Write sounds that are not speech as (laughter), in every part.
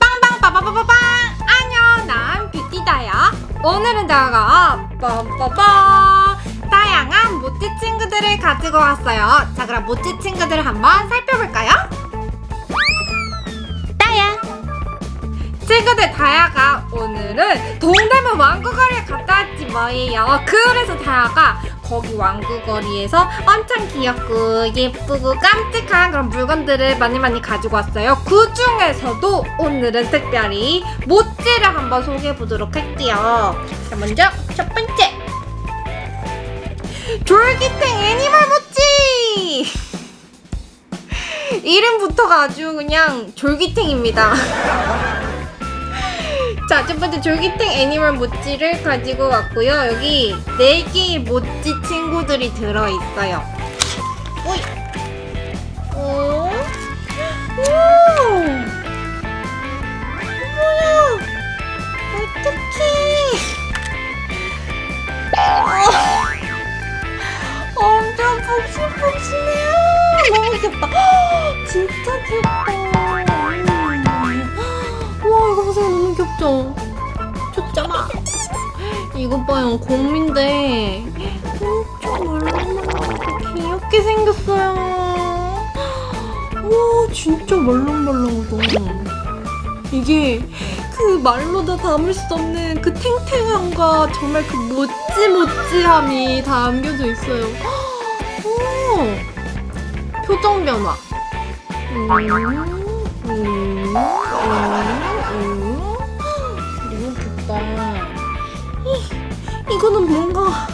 빵빵빠바바바빵! 안녕 난 뷰티다야. 오늘은 내가 빰빠빠 다양한 모찌 친구들을 가지고 왔어요. 자 그럼 모찌 친구들을 한번 살펴볼까요? 친구들 다야가 오늘은 동대문 왕구거리에 갔다 왔지 뭐예요? 그래서 다야가 거기 왕구거리에서 엄청 귀엽고 예쁘고 깜찍한 그런 물건들을 많이 많이 가지고 왔어요. 그 중에서도 오늘은 특별히 모찌를 한번 소개해 보도록 할게요. 자 먼저 첫 번째. 졸기탱 애니멀 모찌! (laughs) 이름부터가 아주 그냥 졸기탱입니다 (laughs) 자, 첫 번째 졸기탱 애니멀 모찌를 가지고 왔고요. 여기 네 개의 모찌 친구들이 들어있어요. 오이. 이거 봐요 곰인데 엄청 말랑말랑하고 귀엽게 생겼어요. 와 진짜 말랑말랑하다. 이게 그 말로 다 담을 수 없는 그 탱탱함과 정말 그 모찌모찌함이 다 담겨져 있어요. 오, 표정 변화. 음, 음, 음, 음. 이, 이거는 뭔가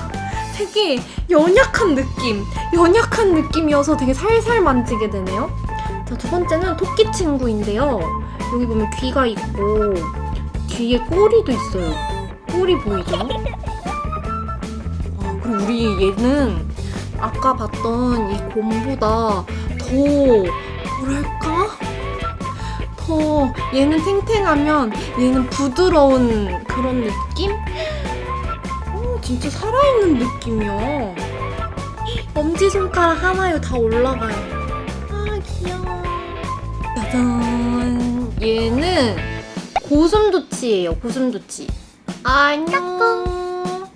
되게 연약한 느낌, 연약한 느낌이어서 되게 살살 만지게 되네요. 자, 두 번째는 토끼 친구인데요. 여기 보면 귀가 있고 뒤에 꼬리도 있어요. 꼬리 보이죠? 아, 그리고 우리 얘는 아까 봤던 이 곰보다 더 뭐랄까? 더 얘는 탱탱하면 얘는 부드러운 그런 느낌? 오, 진짜 살아있는 느낌이야. 엄지손가락 하나에 다 올라가요. 아, 귀여워. 짜잔. 얘는 고슴도치예요, 고슴도치. 안녕.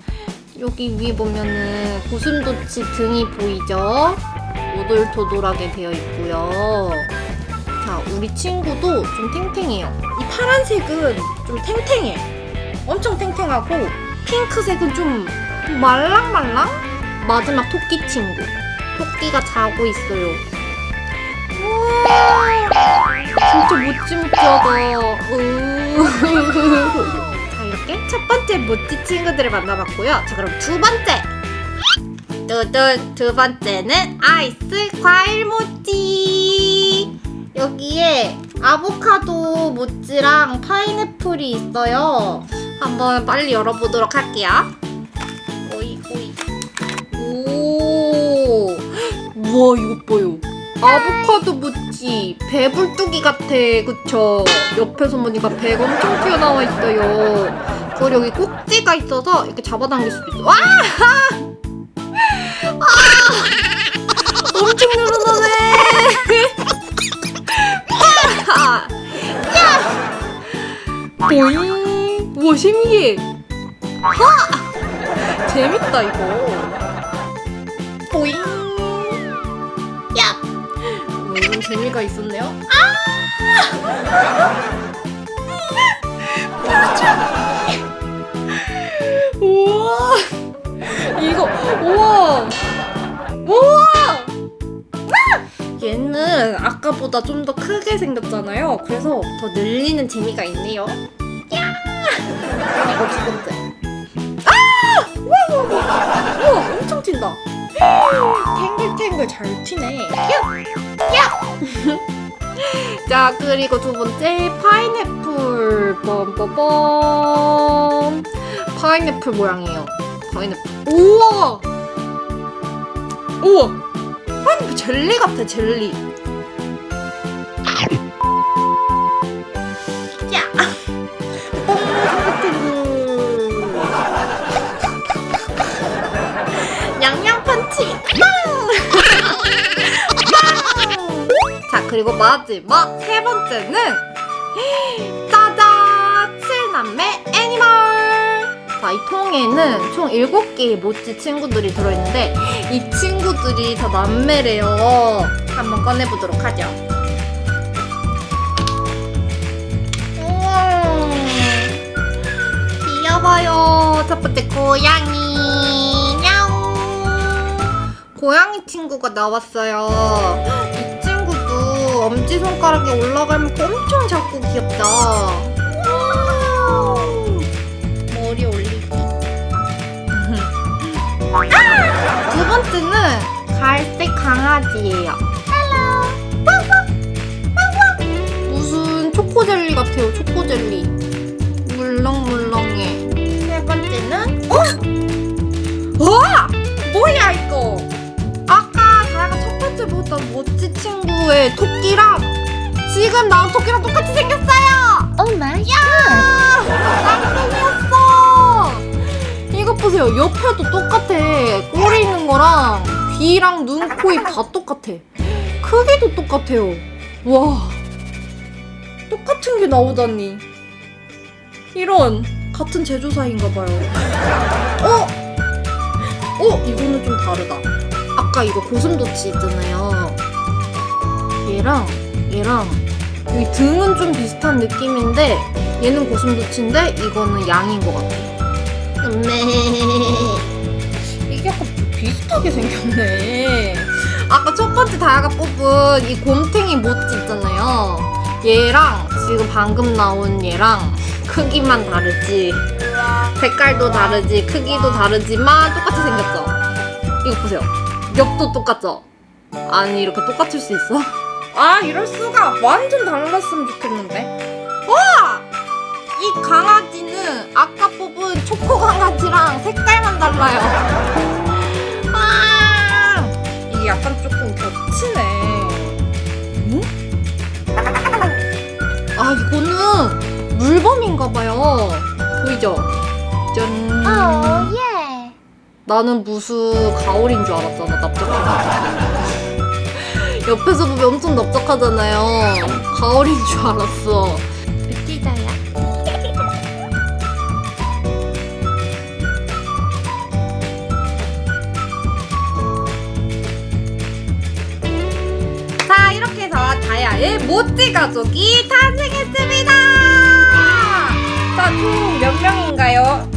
여기 위에 보면은 고슴도치 등이 보이죠? 오돌토돌하게 되어 있고요. 자, 우리 친구도 좀 탱탱해요. 이 파란색은 좀 탱탱해. 엄청 탱탱하고 핑크색은 좀 말랑말랑? 마지막 토끼 친구. 토끼가 자고 있어요. 진짜 모찌모찌하다. 으. (laughs) 자, 이렇게 첫 번째 모찌 친구들을 만나봤고요. 자, 그럼 두 번째. 뚜둔 두 번째는 아이스 과일 모찌. 여기에 아보카도 모찌랑 파인애플이 있어요. 한번 빨리 열어보도록 할게요. 오이 오이. 오. (gasps) 우와 이것 봐요. 아보카도 모찌 배불뚝이 같아 그쵸? 옆에서 보니까 배가 엄청 튀어나와 있어요. 그리고 여기 꼭지가 있어서 이렇게 잡아당길 수도 있어. 와! (laughs) 아! 엄청 늘어나네. 아, (laughs) 야! 보잉! 우와, 신기해! 하! 재밌다, 이거. 보잉! 야! 뭐 이런 재미가 있었네요. 아! (laughs) 우와! 이거, 우와! 우와! 얘는 아까보다 좀 더 크게 생겼잖아요. 그래서 더 늘리는 재미가 있네요. 아! 우와, 우와, 우와. 우와, 엄청 튄다. 탱글탱글 잘 튀네. 야! 야! 자, 그리고 두 번째 파인애플 뻔뻔뻔 파인애플 모양이에요. 파인애플. 우와! 우와! 파인애플 젤리 같아, 젤리. 야! 그리고 마지막 세 번째는 (gasps) 짜잔! 칠남매 애니멀! 자, 이 통에는 총 7개의 모찌 친구들이 들어있는데 이 친구들이 다 남매래요. 한번 꺼내보도록 하죠. 우와, 귀여워요. 첫 번째 고양이. 고양이 친구가 나왔어요. 이 친구도 엄지손가락에 올라갈 만큼 엄청 작고 귀엽다. 머리 올리기. (laughs) 두 번째는 갈색 강아지예요. 무슨 초코젤리 같아요, 초코젤리. 물렁물렁해. 세 번째는, 어? 와! 뭐야, 이거? 보던 모찌 친구의 토끼랑 지금 나온 토끼랑 똑같이 생겼어요! 오 마이 야! 쌍둥이였어! 이것 보세요. 옆에도 똑같아. 꼬리 있는 거랑 귀랑 눈, 코, 입 다 똑같아. 크기도 똑같아요. 와. 똑같은 게 나오다니. 이런 같은 제조사인가 봐요. 어? 어? 이거는 좀 다르다. 아까 이거 고슴도치 있잖아요. 얘랑 얘랑 여기 등은 좀 비슷한 느낌인데 얘는 고슴도치인데 이거는 양인 것 같아. 네. 이게 약간 비슷하게 생겼네. 아까 첫 번째 다야가 뽑은 이 곰탱이 모찌 있잖아요. 얘랑 지금 방금 나온 얘랑 크기만 다르지. 색깔도 다르지, 크기도 다르지만 똑같이 생겼죠. 이거 보세요. 옆도 똑같죠? 아니 이렇게 똑같을 수 있어? 아 이럴 수가 완전 달랐으면 좋겠는데. 와! 이 강아지는 아까 뽑은 초코 강아지랑 색깔만 달라요. (laughs) 와! 이게 약간 조금 겹치네. 응? 아 이거는 물범인가 봐요. 보이죠? 짠. 오 예. 나는 무슨 가오리인 줄 알았잖아 납작해가지고 옆에서 보면 엄청 납작하잖아요 가오리인 줄 알았어 으티다야. 자 이렇게 해서 다야의 모찌 가족이 탄생했습니다 자 총 몇 명인가요?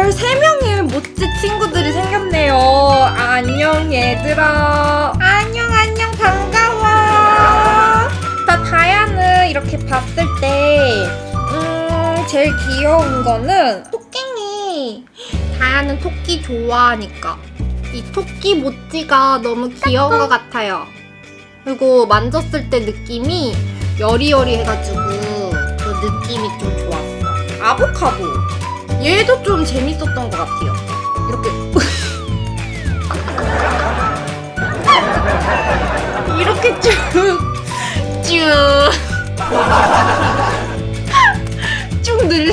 13명의 모찌 친구들이 생겼네요 안녕 얘들아 안녕 안녕 반가워 자 다야는 이렇게 봤을 때 음, 제일 귀여운 거는 토끼니 다야는 토끼 좋아하니까 이 토끼 모찌가 너무 귀여운 것 같아요. 그리고 만졌을 때 느낌이 여리여리해가지고 그 느낌이 좀 좋았어. 아보카도. 얘도 좀 재밌었던 것 같아요. 이렇게. (laughs) 이렇게 쭉, 쭉. (laughs) 쭉 늘리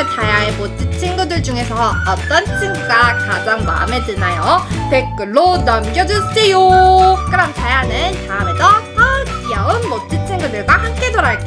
다야의 모찌 친구들 중에서 어떤 친구가 가장 마음에 드나요? 댓글로 남겨주세요 그럼 다야는 다음에도 더 귀여운 모찌 친구들과 함께 돌아올게요